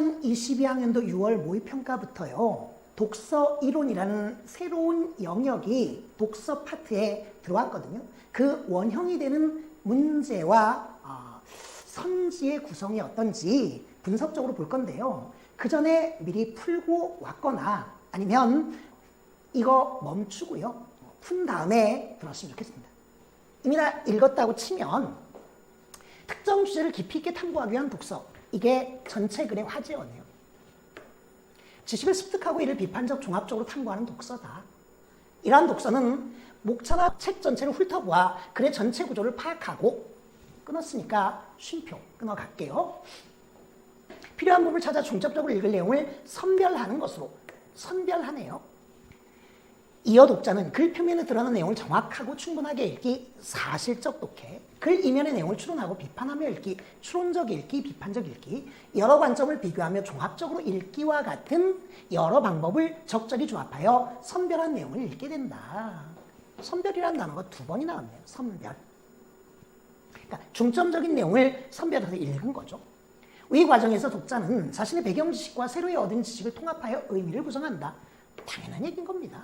2022학년도 6월 모의평가부터요. 독서 이론이라는 새로운 영역이 독서 파트에 들어왔거든요. 그 원형이 되는 문제와 아, 선지의 구성이 어떤지 분석적으로 볼 건데요. 그 전에 미리 풀고 왔거나 아니면 이거 멈추고요. 푼 다음에 들었으면 좋겠습니다. 이미 다 읽었다고 치면 특정 주제를 깊이 있게 탐구하기 위한 독서. 이게 전체 글의 화제어네요. 지식을 습득하고 이를 비판적 종합적으로 탐구하는 독서다. 이러한 독서는 목차나 책 전체를 훑어보아 글의 전체 구조를 파악하고 끊었으니까 쉼표 끊어갈게요. 필요한 부분을 찾아 중점적으로 읽을 내용을 선별하는 것으로 선별하네요. 이어 독자는 글 표면에 드러난 내용을 정확하고 충분하게 읽기 사실적 독해, 글 이면의 내용을 추론하고 비판하며 읽기, 추론적 읽기, 비판적 읽기, 여러 관점을 비교하며 종합적으로 읽기와 같은 여러 방법을 적절히 조합하여 선별한 내용을 읽게 된다. 선별이라는 단어가 두 번이 나왔네요. 선별. 그러니까 중점적인 내용을 선별해서 읽은 거죠. 이 과정에서 독자는 자신의 배경 지식과 새로이 얻은 지식을 통합하여 의미를 구성한다. 당연한 얘기인 겁니다.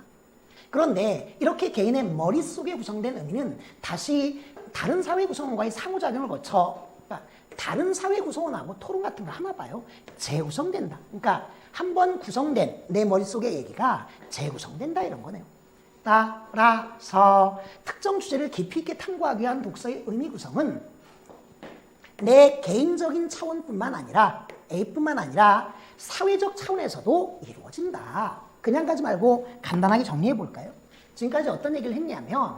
그런데 이렇게 개인의 머릿속에 구성된 의미는 다시 다른 사회 구성원과의 상호작용을 거쳐 그러니까 다른 사회 구성원하고 토론 같은 거 하나 봐요. 재구성된다. 그러니까 한 번 구성된 내 머릿속의 얘기가 재구성된다 이런 거네요. 따라서 특정 주제를 깊이 있게 탐구하기 위한 독서의 의미 구성은 내 개인적인 차원뿐만 아니라 A뿐만 아니라 사회적 차원에서도 이루어진다. 그냥 가지 말고 간단하게 정리해 볼까요? 지금까지 어떤 얘기를 했냐면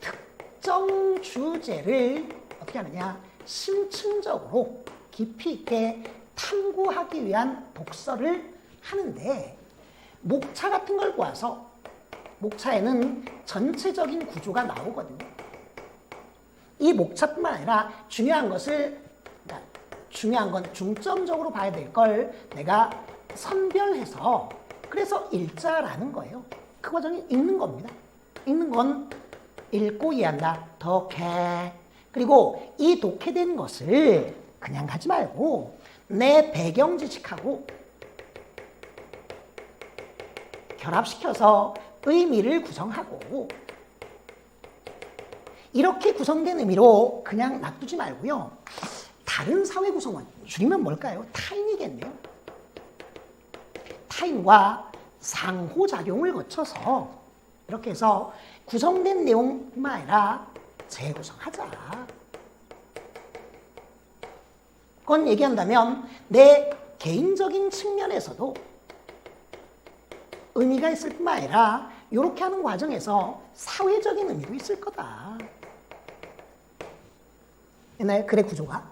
특정 주제를 어떻게 하느냐 심층적으로 깊이 있게 탐구하기 위한 독서를 하는데 목차 같은 걸 보아서 목차에는 전체적인 구조가 나오거든요. 이 목차뿐만 아니라 중요한 것을 그러니까 중요한 건 중점적으로 봐야 될 걸 내가 선별해서 그래서 읽자라는 거예요. 그 과정이 읽는 겁니다. 읽는 건 읽고 이해한다. 독해. 그리고 이 독해된 것을 그냥 가지 말고 내 배경 지식하고 결합시켜서 의미를 구성하고 이렇게 구성된 의미로 그냥 놔두지 말고요. 다른 사회 구성원, 줄이면 뭘까요? 타인이겠네요. 타인과 상호작용을 거쳐서 이렇게 해서 구성된 내용뿐만 아니라 재구성하자. 그건 얘기한다면 내 개인적인 측면에서도 의미가 있을 뿐만 아니라 이렇게 하는 과정에서 사회적인 의미도 있을 거다. 옛날 글의 구조가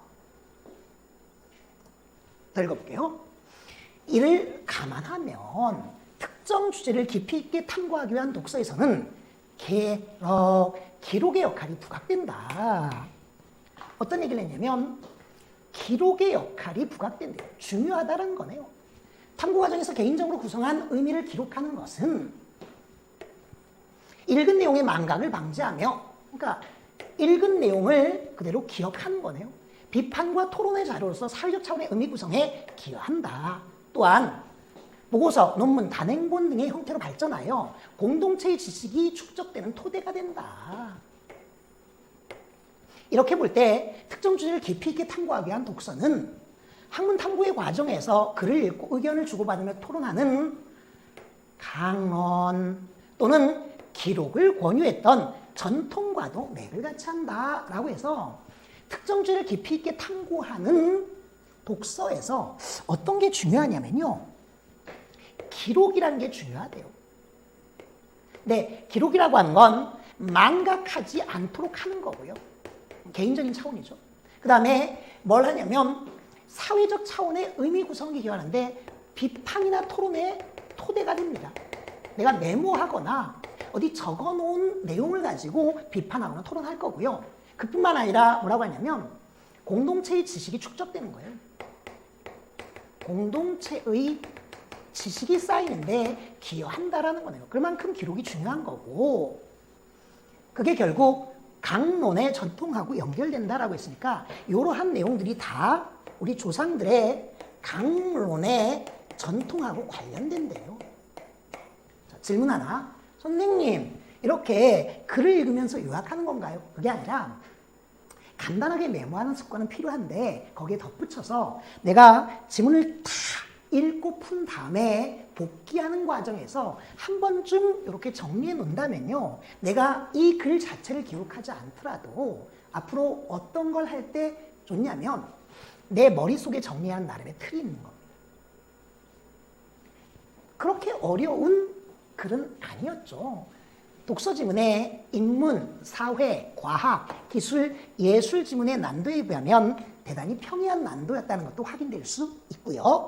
더 읽어볼게요. 이를 감안하면 특정 주제를 깊이 있게 탐구하기 위한 독서에서는 기록, 기록의 역할이 부각된다. 어떤 얘기를 했냐면 기록의 역할이 부각된대요. 중요하다는 거네요. 탐구 과정에서 개인적으로 구성한 의미를 기록하는 것은 읽은 내용의 망각을 방지하며 그러니까 읽은 내용을 그대로 기억하는 거네요. 비판과 토론의 자료로서 사회적 차원의 의미 구성에 기여한다. 또한 보고서, 논문, 단행본 등의 형태로 발전하여 공동체의 지식이 축적되는 토대가 된다. 이렇게 볼 때 특정 주제를 깊이 있게 탐구하기 위한 독서는 학문 탐구의 과정에서 글을 읽고 의견을 주고받으며 토론하는 강론 또는 기록을 권유했던 전통과도 맥을 같이 한다라고 해서 특정 주제를 깊이 있게 탐구하는 독서에서 어떤 게 중요하냐면요. 기록이라는 게 중요하대요. 네, 기록이라고 하는 건 망각하지 않도록 하는 거고요. 개인적인 차원이죠. 그 다음에 뭘 하냐면 사회적 차원의 의미 구성이 기여하는데 비판이나 토론의 토대가 됩니다. 내가 메모하거나 어디 적어 놓은 내용을 가지고 비판하거나 토론할 거고요. 그뿐만 아니라 뭐라고 하냐면 공동체의 지식이 축적되는 거예요. 공동체의 지식이 쌓이는데 기여한다라는 거네요. 그만큼 기록이 중요한 거고 그게 결국 강론의 전통하고 연결된다라고 했으니까 이러한 내용들이 다 우리 조상들의 강론의 전통하고 관련된대요. 자, 질문 하나. 선생님, 이렇게 글을 읽으면서 요약하는 건가요? 그게 아니라 간단하게 메모하는 습관은 필요한데 거기에 덧붙여서 내가 지문을 다 읽고 푼 다음에 복귀하는 과정에서 한 번쯤 이렇게 정리해 놓는다면요. 내가 이 글 자체를 기록하지 않더라도 앞으로 어떤 걸 할 때 좋냐면 내 머릿속에 정리하는 나름의 틀이 있는 겁니다. 그렇게 어려운 글은 아니었죠. 독서 지문의 인문, 사회, 과학, 기술, 예술 지문의 난도에 비하면 대단히 평이한 난도였다는 것도 확인될 수 있고요.